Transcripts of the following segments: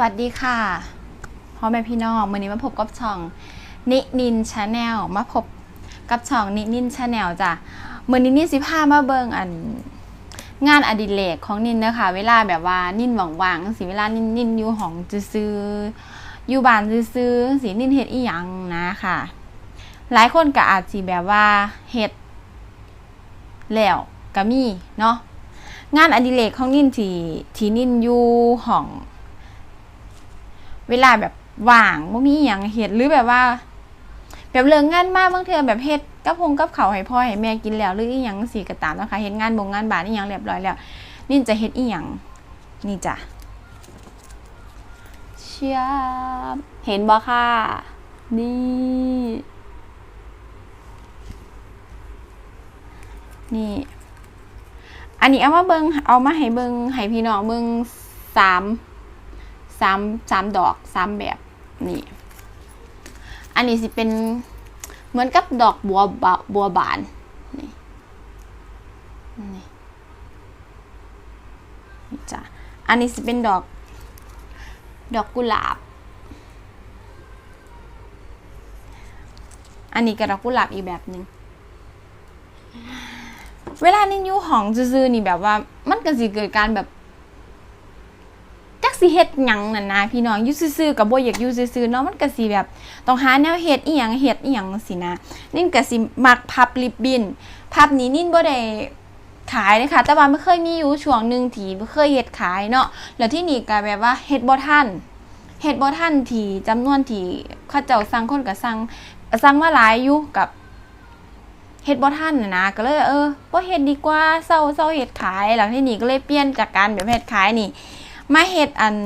วัสดีค่ะพ่อแม่พี่น้องวันนี้มาพบกับช่องนินินชาแนลมาพบกับช่องนินินชาแนลจ้ะเมื่อนี้นินสิพามาเบิงอันงานอดิเรกของนินนะคะเวลาแบบว่านินว่างๆสิเวลานินนินอยู่ห้องซื้ออยู่บ้านซื้อสินินเฮ็ดอีหยังนะค่ะ หลายคนก็อาจสิแบบว่าเฮ็ดแล้วก็มีเนาะงานอดิเรกของนินที่ที่นินอยู่ห้อง เวลาแบบว่างบ่มีอย่างเฮ็ดหรือแบบว่า แบบเลิกงานมาบางเทื่อแบบเฮ็ดกับพงกับเขาให้พ่อให้แม่กินแล้ว หรืออีหยังสิก็ตามนะคะเฮ็ดงานบงงานบานอีหยังเรียบร้อยแล้วนี่จะเฮ็ดอีหยังนี่จ้ะเชียบเห็นบ่ค่ะ นี่ นี่ อันนี้เอามาเบิงเอามาให้เบิงให้พี่น้องเบิงสาม สามสามดอกสามแบบนี่ อันนี้สิเป็นเหมือนกับดอกบัวบ,บัวบานนี่นี่จ้ะอันนี้สิเป็นดอก ดอกกุหลาบ อันนี้ก็ดอกกุหลาบอีกแบบหนึ่งเวลานี่อยู่ห้องซื่อๆนี่แบบว่ามันก็สิเกิดการแบบ สิเฮ็ดหยังนั่นนะพี่น้องอยู่ซื่อๆกับบ่อยากอยู่ซื่อๆเนาะมันก็สิแบบต้องหาแนวเฮ็ดอีหยังเฮ็ดอีหยังสินะนิ่นก็สิมักพับริบบินพับนี้นิ่นบ่ได้ขายเลยค่ะแต่ว่าไม่เคยมีอยู่ช่วงหนึ่งที่บ่เคยเฮ็ดขายเนาะแล้วที่นี่ก็แบบว่าเฮ็ดบ่ทันเฮ็ดบ่ทันที่จำนวนที่เขาเจ้าสั่งคนก็สั่งสั่งมาหลายอยู่กับเฮ็ดบ่ทันน่ะนะก็เลยเออบ่เฮ็ดดีกว่าเซาเซาเฮ็ดขายหลังที่นี่ก็เลยเปลี่ยนจากการแบบเฮ็ดขายนี่ มาเฮ็ดอัน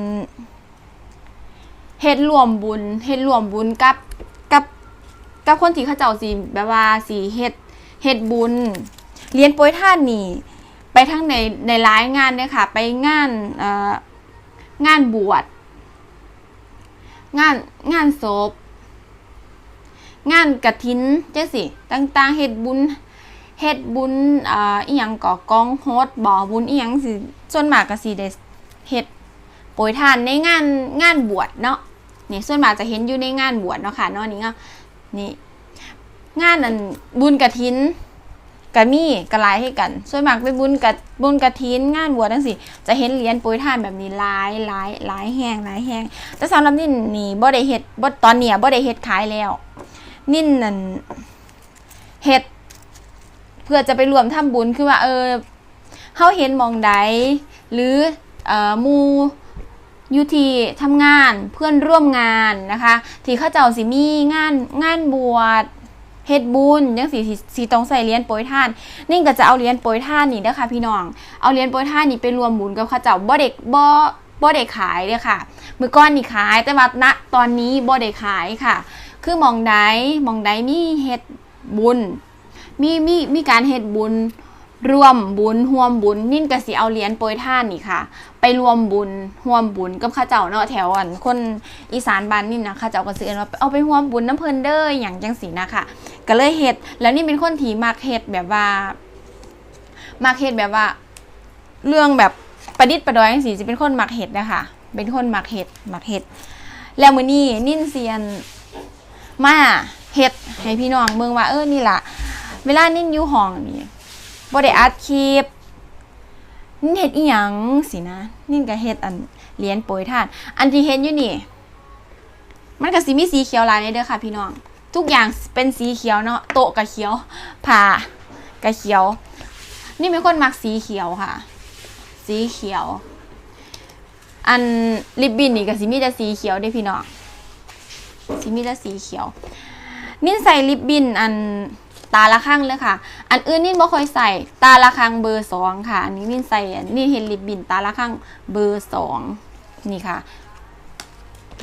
เฮ็ดรวมบุญเฮ็ดรวมบุญกับกับกับคนที่เขาเจ้าสิแบบว่าสิเฮ็ดเฮ็ดบุญเรียนโปรยท่านนี่ ไปทั้งในในหลายงานเลยค่ะ ไปงานเอ่องานบวชงานงานศพงานกระถินจังสิต่างๆเฮ็ดบุญเฮ็ดบุญอ่าอีหยังก่อกองโฮสบ่อบุญอีหยังสิส่วนมากก็สิได้ เฮ็ดโปรยทานในงานงานบวชเนาะนี่ส่วนมากจะเห็นอยู่ในงานบวชเนาะค่ะเนาะนี่ก็นี่งานอันบุญกระถินกะมี่กระลายให้กัน ส่วนมากไปบุญกับบุญกระถินงานบวชจังซี่จะเห็นเหรียญโปรยทานแบบนี้หลายหลายหลายแห้งหลายแห้งแต่สำหรับนี่นี่บ่ได้เฮ็ดบ่ตอนเนี้ยบ่ได้เฮ็ดขายแล้ว นิ่นนั่นเฮ็ดเพื่อจะไปรวมทำบุญคือว่าเออเฮาเห็นมองใดหรือ มูยูทีทำงานเพื่อนร่วมงานนะคะ ที่เขาเจ้าสิมีงานงานบวชเฮ็ดบุญยังสีสีต้องใส่เหรียญโปรยทานนี่ก็จะเอาเหรียญโปรยทานนี่นะคะพี่น้องเอาเหรียญโปรยทานนี่ไปรวมบุญกับเขาเจ้าบ่เด็กบ่บ่ได้ขายเลยค่ะมือก้อนนี่ขายแต่ว่าณตอนนี้บ่ได้ขายค่ะ คือมองใดมองใดมีเฮ็ดบุญมีมีมีการเฮ็ดบุญ รวมบุญห่วมบุญนิ่นกะสิเอาเหรียญโปรยท่านนี่ค่ะ ไปรวมบุญห่วมบุญกับข้าเจ้าเนาะแถวอันคนอีสานบ้านนี่นะข้าเจ้าก็สิเอิ้นว่าเอาไปห่วมบุญน้ำเพลินเด้ออย่างจังสีนะคะก็เลยเฮ็ดแล้วนี่เป็นคนที่มักเฮ็ดแบบว่ามักเฮ็ดแบบว่า เรื่องแบบประดิษฐ์ประดอยจังสีจะเป็นคนมักเฮ็ดนะคะเป็นคนมักเฮ็ดมักเฮ็ดแล้วมือนี้นิ่นเซียนมาเฮ็ดให้พี่น้องเบิ่งว่าเออนี่ล่ะ เวลานิ่นอยู่ห้องนี่ บ่ได้อัดคลิปนี่เฮ็ดอีหยังสินะนี่ก็เฮ็ดอันเหรียญโปรยทาน อันที่เฮ็ดอยู่นี่ มันก็สิมีสีเขียวหลายในเด้อค่ะ พี่น้อง ทุกอย่างเป็นสีเขียวเนาะโต๊ะก็เขียวผ้าก็เขียว นี่เป็นคนมักสีเขียวค่ะ สีเขียว อันริบบิ้นนี่ก็สิมีแต่สีเขียวเด้พี่น้องสิมีแต่สีเขียวนี่ใส่ริบบิ้นอัน ตาละข้างเลยค่ะ อันอื่นนี่บ่ค่อยใส่ตาละข้างเบอร์สองค่ะ อันนี้นี่ใส่นี่เห็นริบบินตาละข้างเบอร์สองนี่ค่ะ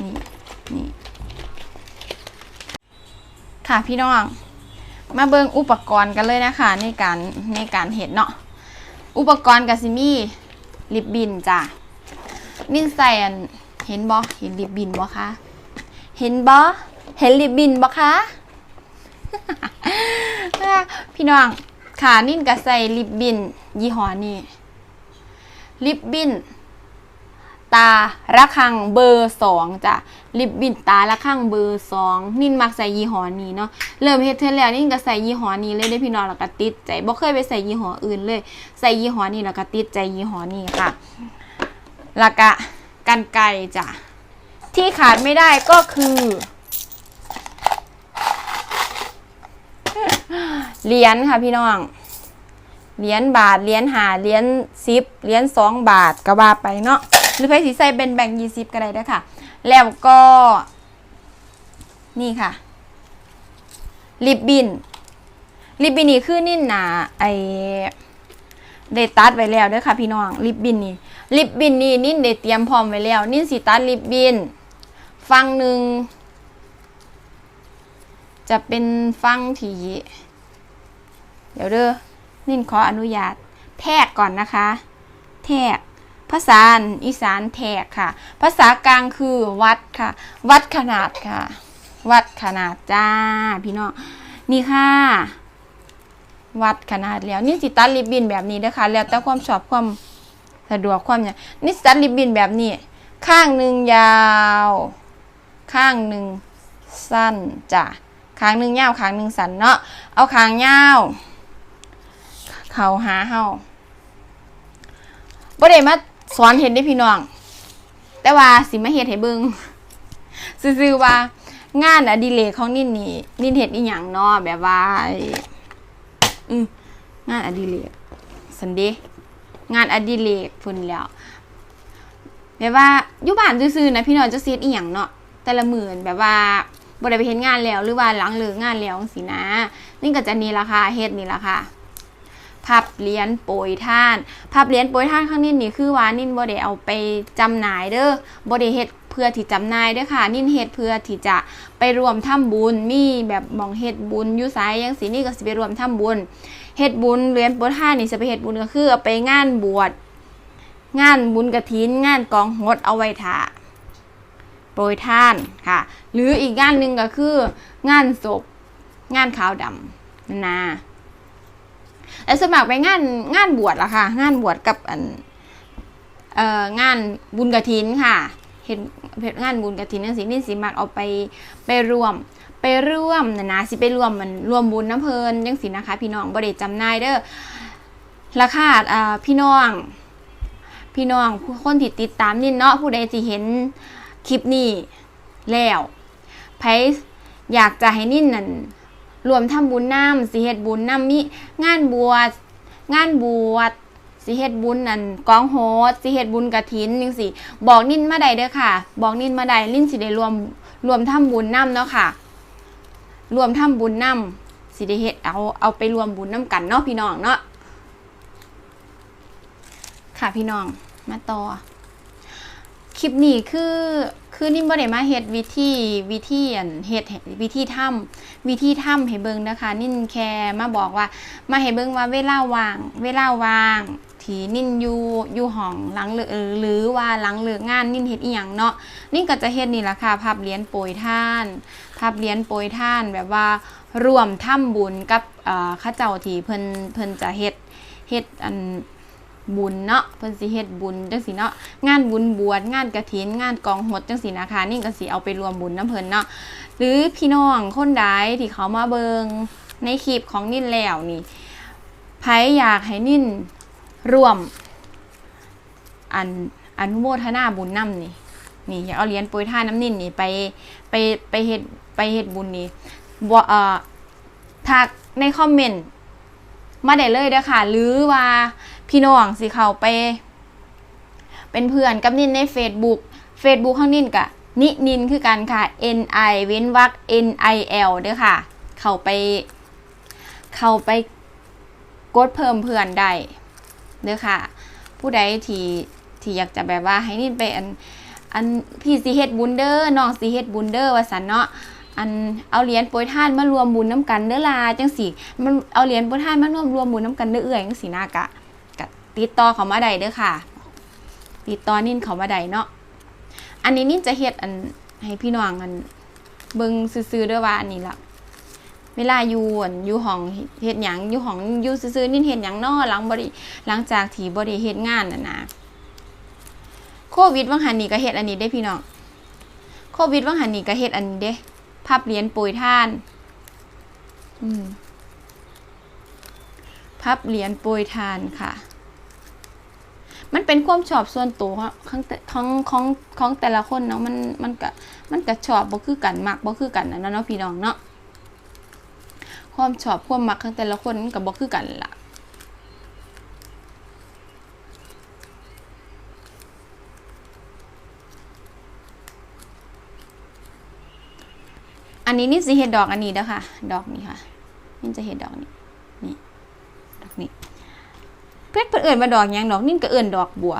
นี่นี่ค่ะพี่น้อง มาเบิ่งอุปกรณ์กันเลยนะคะในการในการเห็ดเนาะอุปกรณ์กับซิมี่ริบบินจ้ะนิ่ใส่เห็นบ่เห็นริบบินบ่คะเห็นบ่เห็นริบบินบ่คะ พี่น้องขานิ่นกับใส่ลิปบิน ยี่ห้อนี้ลิปบิน ตาระฆังเบอร์สองจ้ะลิปบินตาระฆังเบอร์สองนินมักใส่ยี่ห้อนี้เนาะเริ่มเฮ็ดเธอแล้วนินก็ใส่ยี่ห้อนี้เลยได้พี่น้องแล้วก็ติดใจบ่เคยไปใส่ยี่ห้ออื่นเลย ใส่ยี่ห้อนี้แล้วก็ติดใจยี่ห้อนี้ค่ะแล้วก็กันไกจ้ะที่ขาดไม่ได้ก็คือ เหรียญค่ะพี่น้อง เหรียญบาท เหรียญหาเหรียญสิบเหรียญสองบาทก็ว่าไปเนาะ หรือไปสีใส่เป็นแบ่งยี่สิบก็ได้ด้วยค่ะ แล้วก็ นี่ค่ะ ลิปบิน ลิปบินนี่คือนิ่นหนาไอเดตัดไว้แล้วด้วยค่ะพี่น้องลิปบินนี่ลิปบินนี่นิ่นเดเตรียมพร้อมไว้แล้ว นิ่นสีตัดลิปบิน ฟังหนึ่งจะเป็นฟังที่ เดี๋ยวเด้อนิ่นขออนุญาต แทกก่อนนะคะ แทก ภาษาอีสานแทกค่ะ ภาษากลางคือวัดค่ะ วัดขนาดค่ะ วัดขนาดจ้า พี่น้องนี่ค่ะ วัดขนาดแล้วนี่สิตัดริบบินแบบนี้นะคะแล้วแต่ความชอบความสะดวกความเนี่ยนี่ตัดริบบินแบบนี้ ข้างหนึ่งยาว ข้างหนึ่งสั้นจ้ะข้างหนึ่งยาวข้างหนึ่งสั้นเนาะเอาข้างยาว เขาหาเฮาบ่ได้มาสอนเห็นได้พี่น้อง แต่ว่าสิมาเฮ็ดให้เบิ่งซื่อๆว่างานอดิเรกของนินนี่นินเฮ็ดอีหยังเนาะแบบว่าอ้อืงานอดิเรกสันเดย์งานอดิเรกพุ่นแล้วแบบว่าอยู่บ้านซื่อๆนะพี่น้องจะเสียดอีหยังเนาะแต่ละหมื้อแบบว่าบ่ได้ไปเฮ็ดงานแล้ว หรือว่าหลังเลิกงานแล้วจังซี่นะ นี่ก็จะนี่ล่ะค่ะเฮ็ดนี่ล่ะค่ะ พับเหรียญโปรยท่านพับเหรียญโปรยท่านข้างนี้นี่คือว่านินบ่ได้เอาไปจำหน่ายเด้อบ่ได้เฮ็ดเพื่อที่จำหน่ายเด้อค่ะ นินเฮ็ดเพื่อที่จะไปรวมทำบุญมีแบบมองเฮ็ดบุญอยู่ไสจังซี่นี่ก็สิไปรวมทำบุญเฮ็ดบุญเหรียญโปรยท่านนี่สิไปเฮ็ดบุญก็คือเอาไปงานบวชงานบุญกฐินงานกองหดเอาไว้ท่าโปรยท่านค่ะ หรืออีกงานหนึ่งก็คือ งานศพงานขาวดำนั่นนะ แล้วสมัครไปงานงานบวชละค่ะ งานบวชกับอันเอ่องานบุญกระถินค่ะเห็นเห็นงานบุญกระถินนั่นสินี่สิมักเอาไปไปรวมไปร่วมนะนะสิไปรวมมันรวมบุญน้ำเพลินยังสินะคะ พี่น้องบริจำนายเด้อราคาอ่าพี่น้อง พี่น้องผู้คนที่ติดตามนี่เนาะผู้ใดที่เห็นคลิปนี้แล้วไผอยากจะให้นิ่นนั่น รวมทำบุญน้ำสิเฮ็ดบุญน้ำมีงานบวชงานบวชสิเฮ็ดบุญนั่นกองโหดสิเฮ็ดบุญกระถินจังสิบอกนิ่นมาได้เด้อค่ะ บอกนิ่นมาได้นิ่นสิได้รวมรวมทำบุญน้ำเนาะค่ะ รวมทำบุญน้ำสิได้เฮ็ดเอาเอาไปรวมบุญน้ำกันเนาะพี่น้องเนาะค่ะพี่น้องมาต่อ คลิปนี้คือคือนิ่มบ่ได้มาเฮ็ดวิธีวิธีอันเฮ็ดวิธีทำวิธีทำให้เบิ่งนะคะ นิ่นแค่มาบอกว่า มาให้เบิ่งว่าเวลาว่าง เวลาว่างที่นิ่นอยู่อยู่ห้องหลังเลิกเอหรือว่าหลังเลิกงานนิ่นเฮ็ดอีหยังเนาะนิ่นก็จะเฮ็ดนี่ล่ะค่ะพับเหรียญโปรยท่านพับเหรียญโปรยท่านแบบว่าร่วมทำบุญกับเอ่อข้าเจ้าที่เพิ่นเพิ่นจะเฮ็ดเฮ็ดอัน บุญเนาะเพิ่นสิเฮ็ดบุญจังซี่เนาะงานบุญบวชงานกฐิน งานกองหดจังซี่นะคะนี่ก็สิเอาไปรวมบุญน้ำเพิ่นเนาะหรือพี่น้องคนใดที่เขามาเบิงในคลิปของนิ่นแล้วนี่ไผอยากให้นิ่นร่วมอันอนุโมทนาบุญนำนี่นี่อยากเอาเหรียญปรยท่านน้ำนิ่นนี่ไปไปไปเฮ็ดไปเฮ็ดบุญนี่บ่เอ่อทักในคอมเมนต์มาได้เลยเด้อค่ะ หรือว่า พี่น้องสิเข้าไป เป็นเพื่อนกับนินใน Facebook Facebook ข้างนินกะนินินคือกันค่ะ N I เว้นวรรค N I L เด้อค่ะ เข้าไป เข้าไปกดเพิ่มเพื่อนได้เด้อค่ะ ผู้ใดที่ที่อยากจะแบบว่าให้นินไปอันอันพี่สิเฮ็ดบุญเด้อน้องสิเฮ็ดบุญเด้อว่าสันเนาะอันเอาเหรียญโปรยทานมารวมบุญน้ำกันเด้อลาจังสิมันเอาเหรียญโปรยทานมารวมรวมบุญน้ำกันเด้อเอื่อยจังสินากะ ติดต่อเขามาได้เด้อค่ะ ติดต่อนิ่นเขามาได้เนาะอันนี้นิ่นจะเฮ็ดอันให้พี่น้องอันเบิ่งซื่อๆเด้อว่าอันนี้ละเวลาอยู่อันอยู่ห้องเฮ็ดหยังอยู่ห้องอยู่ซื่อๆนิ่นเฮ็ดหยังเนาะหลังบ่ได้หลังจากที่บ่ได้เฮ็ดงานน่ะนะควิดว่างหันนี่ก็เฮ็ดอันนี้ได้พี่น้องโควิดว่างหันนี่ก็เฮ็ดอันนี้เด้ภาพเหรียญปรยท่านอืมพับเหรียญโปรยทานค่ะ มันเป็นความชอบส่วนตัวของของของของแต่ละคนเนาะมันมันก็มันก็ชอบบ่คือกันมักบ่คือกันนะเนาะพี่น้องเนาะความชอบความมักของแต่ละคนมันก็บ่คือกันล่ะอันนี้นี่สิเห็ดดอกอันนี้เด้อค่ะ ดอกนี้ค่ะนี่จะเห็ดดอกนี้นี่ดอกนี้ เพชรเพิ่นเอิ่นมาดอกยังดอกนี่ก็เอิ่นดอกบัว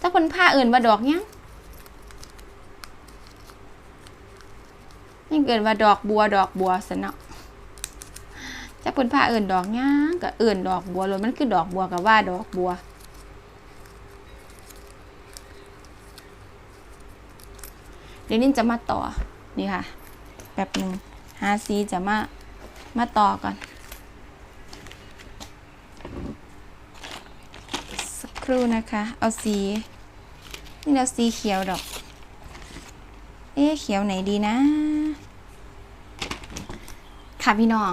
ถ้าเพิ่นผ้าเอิ่นมาดอกยังนี่เกินว่าดอกบัวดอกบัวซะเนาะถ้าเพิ่นผ้าเอิ่นดอกหยังก็เอิ่นดอกบัวเลยมันคือดอกบัวก็ว่าดอกบัวเดี๋ยวนี้จะมาต่อนี่ค่ะแป๊บหนึ่งหาสีจะมามาต่อก่อน สักค รู่นะคะ เอาสี นี่เราสีเขียวดอก เอ๊ะเขียวไหนดีนะ ค่ะพี่น้อง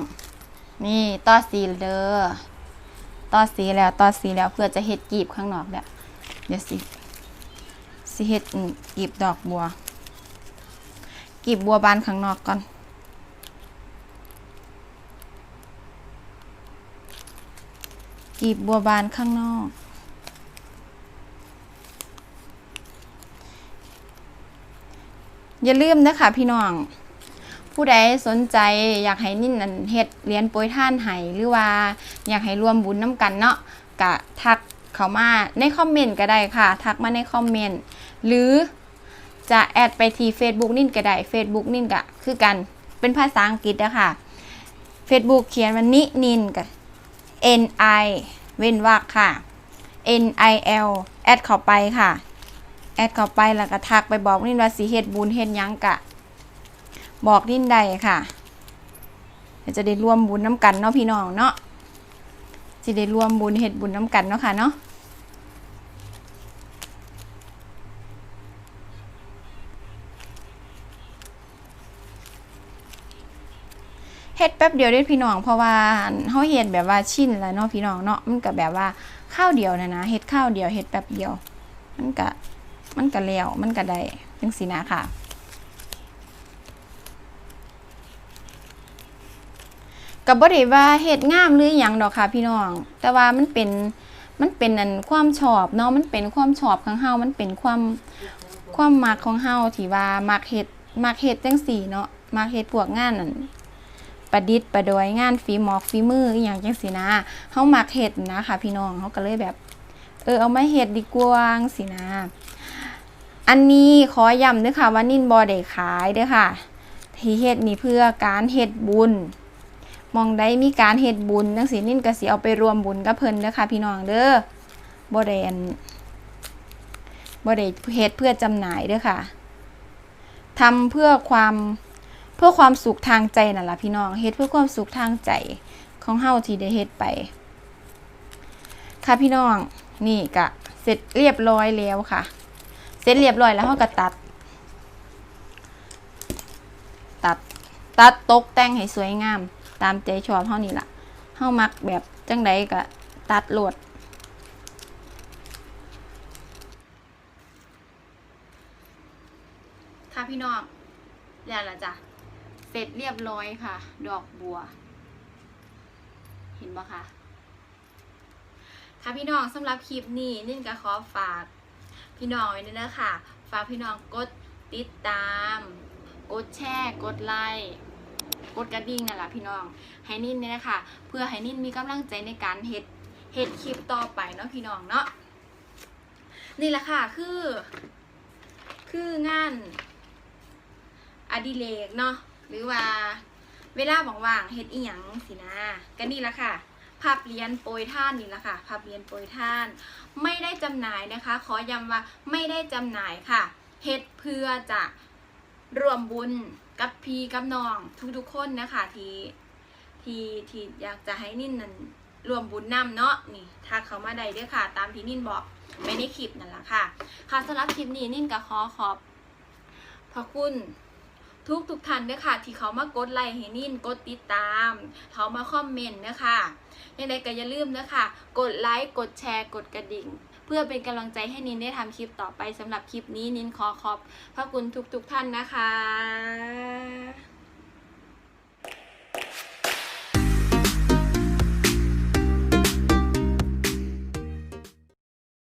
นี่ต่อสีเด้อต่อสีแล้วต่อสีแล้วเพื่อจะเฮ็ดกีบข้างนอกแล้วเดี๋ยวสิสิเฮ็ดกีบดอกบัว กีบบัวบานข้างนอกก่อนกีบบัวบานข้างนอก อย่าลืมนะคะพี่น้อง ผู้ใดสนใจอยากให้นิ่นนันเฮ็ดเรียญโปรยท่านให้หรือว่าอยากให้ร่วมบุญน้ำกันเนาะกะทักเข้ามาในคอมเมนต์ก็ได้ค่ะ ทักมาในคอมเมนต์หรือจะแอดไปที่ Facebook นิ่นก็ได้ Facebook นิ่นก็คือกันเป็นภาษาอังกฤษนะคะ Facebook เขียนว่านินินกับ N I เว้นวรรคค่ะ N I L แอดเข้าไปค่ะ แอดเข้าไปแล้วก็ทักไปบอกนิ่นว่าสิเฮ็ดบุญเฮ็ดยังกะ บอกนิ่นได้ค่ะจะได้ร่วมบุญน้ำกันเนาะพี่น้องเนาะจะได้ร่วมบุญเฮ็ดบุญน้ำกันเนาะค่ะเนาะเฮ็ดแป๊บเดียวได้พี่น้องเพราะว่าเฮาเฮ็ดแบบว่าชินแล้วเนาะพี่น้องเนาะมันก็แบบว่าข้าวเดียวนะนะเฮ็ดข้าวเดียวเฮ็ดแป๊บเดียวมันก็ มันก็แล้วมันก็ได้จังซี่นะค่ะก็บ่ได้ว่าเฮ็ดงามหรือหยังดอกค่ะพี่น้อง แต่ว่ามันเป็นมันเป็นอันความชอบเนาะมันเป็นความชอบของเฮามันเป็นความความมักของเฮาที่ว่ามักเฮ็ดมักเฮ็ดจังซี่เนาะมักเฮ็ดพวกงานนั่นประดิษฐ์ประดอยงานฝีหมอกฝีมืออย่างจังสินะเฮามักเฮ็ดนะค่ะ พี่น้องเฮาก็เลยแบบ เออเอามาเฮ็ดดีกว่างสินะ อันนี้ขอย้ำเด้อค่ะว่านินบ่ได้ขายเด้อค่ะ ที่เฮ็ดนี่เพื่อการเฮ็ดบุญ มองใดมีการเฮ็ดบุญจังสินินก็สิเอาไปรวมบุญกับเพิ่นเด้อค่ะ พี่น้องเด้อบ่ได้อันบ่ได้เฮ็ดเพื่อจำหน่ายเด้อค่ะทำเพื่อความเพื่อความสุขทางใจนั่นแหละพี่น้องเฮ็ดเพื่อความสุขทางใจของเฮาที่ได้เฮ็ดไป ค่ะพี่น้องนี่กะเสร็จเรียบร้อยแล้วค่ะ ร็จเรียบร้อยแล้วเฮาก็ตัด ตัด ตัดตกแต่งให้สวยงาม ตามใจชอบเฮานี่ล่ะเฮามักแบบจังใดก็ตัดโหลดค่ะพี่น้องแล้วละจ้ะเสร็จเรียบร้อยค่ะ ดอกบัว เห็นปะคะค่ะพี่น้องสำหรับคลิปนี้นิ่นก็ขอฝาก พี่น้องไว้ด้วยนะคะฝากพี่น้องกดติดตาม กดแชร์ กดไลค์กดกระดิ่งนั่นแหละพี่น้องให้นิ่นเนี่ยนะคะเพื่อให้นิ่นมีกำลังใจในการเฮ็ดเฮ็ดคลิปต่อไปเนาะพี่น้องเนาะนี่แหละค่ะคือ คืองานอดิเรกเนาะหรือว่าเวลาว่างๆเฮ็ดอีหยังสินะก็นี่ละค่ะ ภาพเรียนโปรยท่านนี่แหละค่ะภาพเรียนโปรยท่าน ไม่ได้จำหน่ายนะคะ ขอย้ำว่าไม่ได้จำหน่ายค่ะเฮ็ดเพื่อจะรวมบุญกับพี่กับน้องทุกๆคนนะคะทีที่ที่อยากจะให้นิ่นนั่นรวมบุญนำเนาะนี่ทักเขามาได้ด้วยค่ะ ตามที่นินบอกไปในคลิปนั่นแหละค่ะ ค่ะสำหรับคลิปนี้นินก็ขอขอบพระคุณ ทุกทุกท่านเนี่ยค่ะที่เขามากดไลค์ให้นินกดติดตาม เขามาคอมเมนต์นะคะยังไงก็อย่าลืมนะคะ กดไลค์กดแชร์กดกระดิ่ง เพื่อเป็นกำลังใจให้นินได้ทำคลิปต่อไปสำหรับคลิปนี้นินขอขอบพระคุณทุกๆทท่านนะคะ